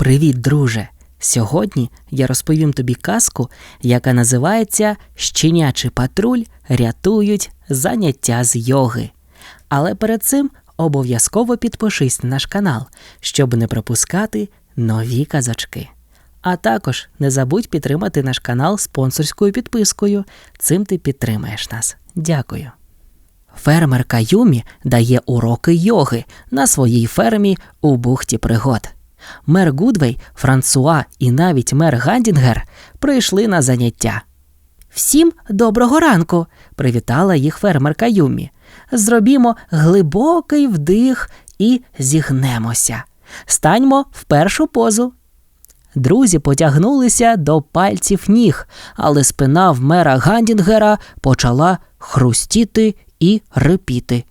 Привіт, друже! Сьогодні я розповім тобі казку, яка називається Щенячий патруль рятують заняття з йоги. Але перед цим обов'язково підпишись на наш канал, щоб не пропускати нові казочки. А також не забудь підтримати наш канал спонсорською підпискою. Цим ти підтримаєш нас. Дякую. Фермерка Юмі дає уроки йоги на своїй фермі у бухті пригод. Мер Гудвей, Франсуа і навіть мер Гандінгер прийшли на заняття. Всім доброго ранку! привітала їх фермерка Юмі. Зробімо глибокий вдих і зігнемося. Станьмо в першу позу. Друзі потягнулися до пальців ніг, але спина в мера Гандінгера почала хрустіти і рипіти.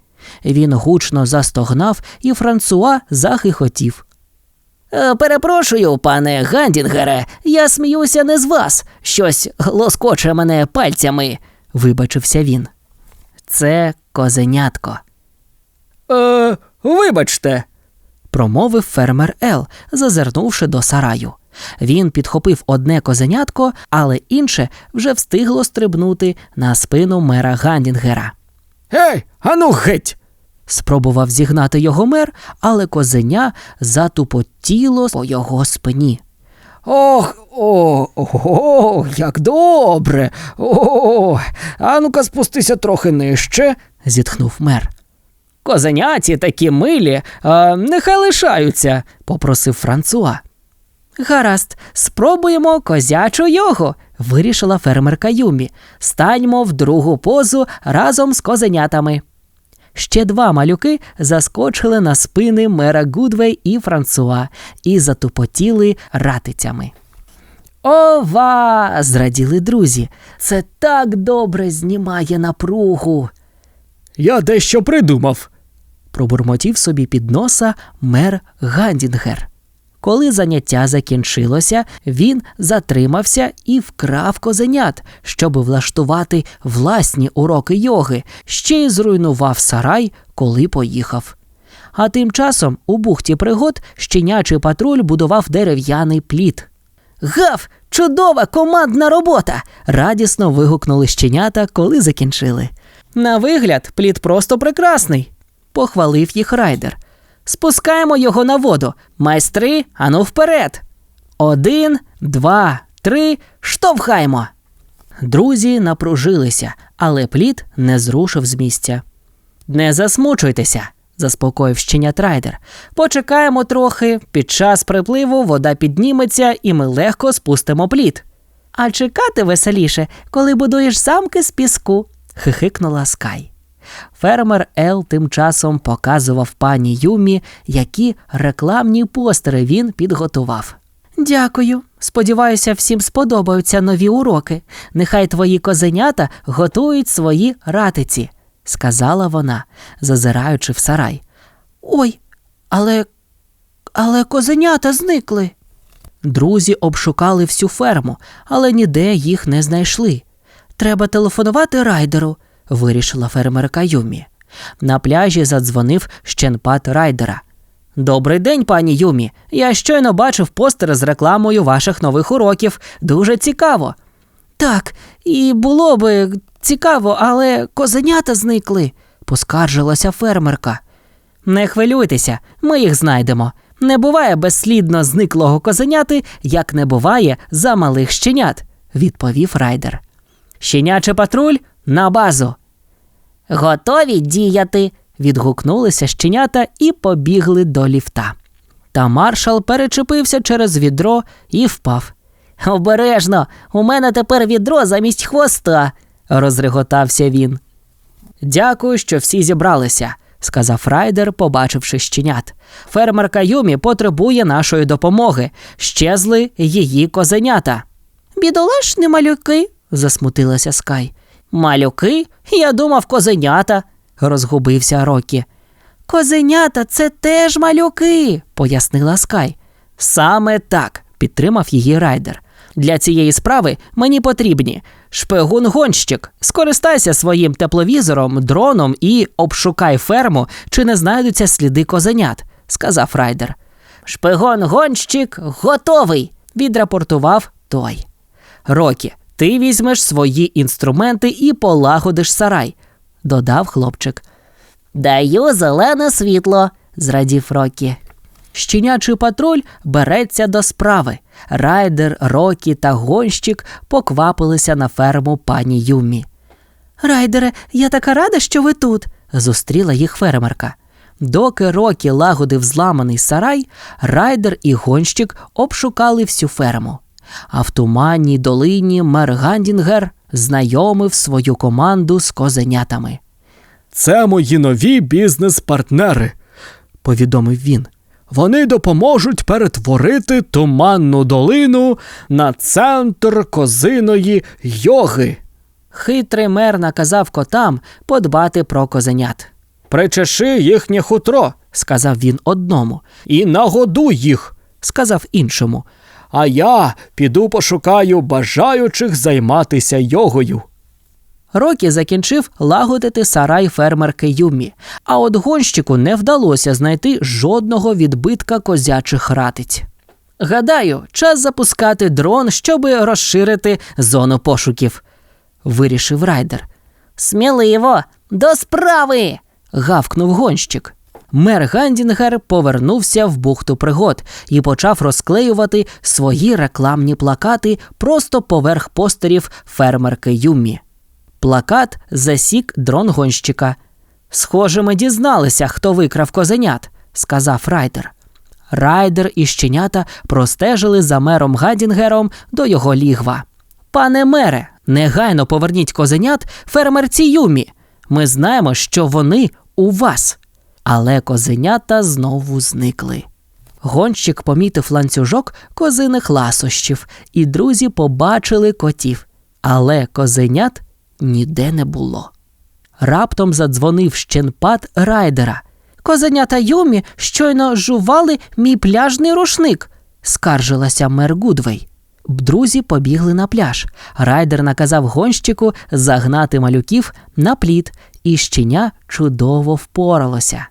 Він гучно застогнав, і Франсуа захихотів. «Е, Перепрошую, пане Гандінгере, я сміюся не з вас. Щось лоскоче мене пальцями. вибачився він. Це козенятко, Е, вибачте. промовив фермер Ел, зазирнувши до сараю. Він підхопив одне козенятко, але інше вже встигло стрибнути на спину мера Гандінгера. Гей, ану геть. Спробував зігнати його мер, але козеня затупотіло по його спині. Ох, о, о, як добре. О, а ну-ка спустися трохи нижче. зітхнув мер. Козеняті такі милі, а, нехай лишаються. попросив Франсуа. Гаразд, спробуємо козячу йогу, вирішила фермерка Юмі. Станьмо в другу позу разом з козенятами. Ще два малюки заскочили на спини мера Гудвей і Франсуа і затупотіли ратицями. Ова! зраділи друзі. Це так добре знімає напругу. Я дещо придумав. пробурмотів собі під носа мер Гандінгер. Коли заняття закінчилося, він затримався і вкрав козенят, щоб влаштувати власні уроки йоги, ще й зруйнував сарай, коли поїхав. А тим часом у бухті пригод щенячий патруль будував дерев'яний плід. Гав! Чудова командна робота! радісно вигукнули щенята, коли закінчили. На вигляд, плід просто прекрасний, похвалив їх райдер. Спускаємо його на воду. Майстри, ану вперед. Один, два, три, штовхаємо. Друзі напружилися, але плід не зрушив з місця. Не засмучуйтеся, заспокоїв щенят райдер. Почекаємо трохи, під час припливу вода підніметься і ми легко спустимо плід. А чекати веселіше, коли будуєш замки з піску, хихикнула Скай. Фермер Ел тим часом показував пані Юмі, які рекламні постери він підготував. Дякую. Сподіваюся, всім сподобаються нові уроки. Нехай твої козенята готують свої ратиці, сказала вона, зазираючи в сарай. Ой, але. але козенята зникли. Друзі обшукали всю ферму, але ніде їх не знайшли. Треба телефонувати райдеру, вирішила фермерка Юмі. На пляжі задзвонив щенпат райдера. Добрий день, пані Юмі. Я щойно бачив постер з рекламою ваших нових уроків. Дуже цікаво. Так, і було би цікаво, але козенята зникли, поскаржилася фермерка. Не хвилюйтеся, ми їх знайдемо. Не буває безслідно зниклого козеняти, як не буває за малих щенят, відповів райдер. Щенячий патруль на базу. Готові діяти. Відгукнулися щенята і побігли до ліфта. Та маршал перечепився через відро і впав. Обережно, у мене тепер відро замість хвоста. розреготався він. Дякую, що всі зібралися, сказав райдер, побачивши щенят. Фермерка Юмі потребує нашої допомоги. Щезли її козенята. Бідолашні малюки, засмутилася Скай. Малюки? Я думав, козенята, розгубився Рокі. Козенята це теж малюки, пояснила Скай. Саме так, підтримав її райдер. Для цієї справи мені потрібні шпигун-гонщик. Скористайся своїм тепловізором, дроном і обшукай ферму, чи не знайдуться сліди козенят, сказав райдер. Шпигон гонщик готовий. відрапортував той. Рокі, ти візьмеш свої інструменти і полагодиш сарай, додав хлопчик. Даю зелене світло. зрадів Рокі. Щенячий патруль береться до справи. Райдер, Рокі та гонщик поквапилися на ферму пані Юмі. Райдере, я така рада, що ви тут, зустріла їх фермерка. Доки Рокі лагодив зламаний сарай, райдер і гонщик обшукали всю ферму. А в туманній долині мер Гандінгер знайомив свою команду з козенятами, Це мої нові бізнес-партнери, повідомив він. Вони допоможуть перетворити туманну долину на центр козиної йоги. Хитрий мер наказав котам подбати про козенят. Причеши їхнє хутро Сказав він одному, і нагодуй їх. сказав іншому. А я піду пошукаю бажаючих займатися йогою. Рокі закінчив лагодити сарай фермерки Юмі, а от гонщику не вдалося знайти жодного відбитка козячих ратиць. Гадаю, час запускати дрон, щоб розширити зону пошуків, вирішив райдер. Сміливо, до справи. гавкнув гонщик. Мер Гандінгер повернувся в бухту пригод і почав розклеювати свої рекламні плакати просто поверх постерів фермерки Юмі. Плакат засік дрон гонщика. Схоже, ми дізналися, хто викрав козенят, сказав райдер. Райдер і щенята простежили за мером Гадінгером до його лігва. Пане мере, негайно поверніть козенят фермерці Юмі. Ми знаємо, що вони у вас. Але козенята знову зникли. Гонщик помітив ланцюжок козиних ласощів, і друзі побачили котів. Але козенят ніде не було. Раптом задзвонив щенпад райдера. Козенята Юмі щойно жували мій пляжний рушник, скаржилася мер Гудвей. Друзі побігли на пляж. Райдер наказав гонщику загнати малюків на плід, і щеня чудово впоралося.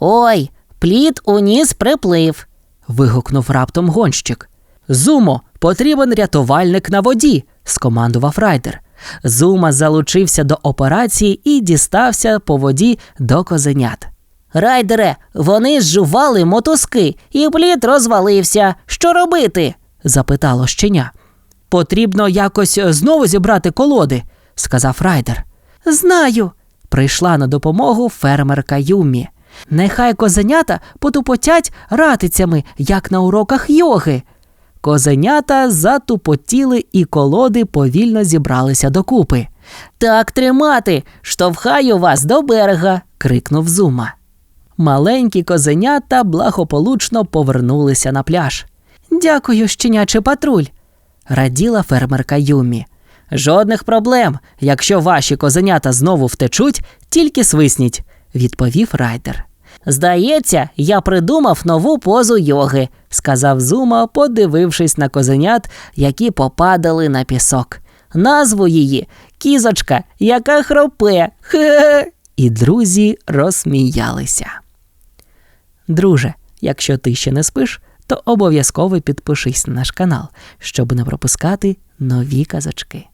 Ой, плід у ніс приплив. вигукнув раптом гонщик. Зумо, потрібен рятувальник на воді, скомандував райдер. Зума залучився до операції і дістався по воді до козенят. Райдере, вони зжували мотузки, і плід розвалився. Що робити? запитало щеня. Потрібно якось знову зібрати колоди, сказав райдер. Знаю. Прийшла на допомогу фермерка Юмі. Нехай козенята потупотять ратицями, як на уроках йоги. Козенята затупотіли, і колоди повільно зібралися докупи. Так тримати. Штовхаю вас до берега. крикнув Зума. Маленькі козенята благополучно повернулися на пляж. Дякую, щенячий патруль, раділа фермерка Юмі. Жодних проблем. Якщо ваші козенята знову втечуть, тільки свисніть, відповів райдер. Здається, я придумав нову позу йоги. сказав Зума, подивившись на козенят, які попадали на пісок. Назву її кізочка, яка хропе. Хе. І друзі розсміялися. Друже, якщо ти ще не спиш, то обов'язково підпишись на наш канал, щоб не пропускати нові казочки.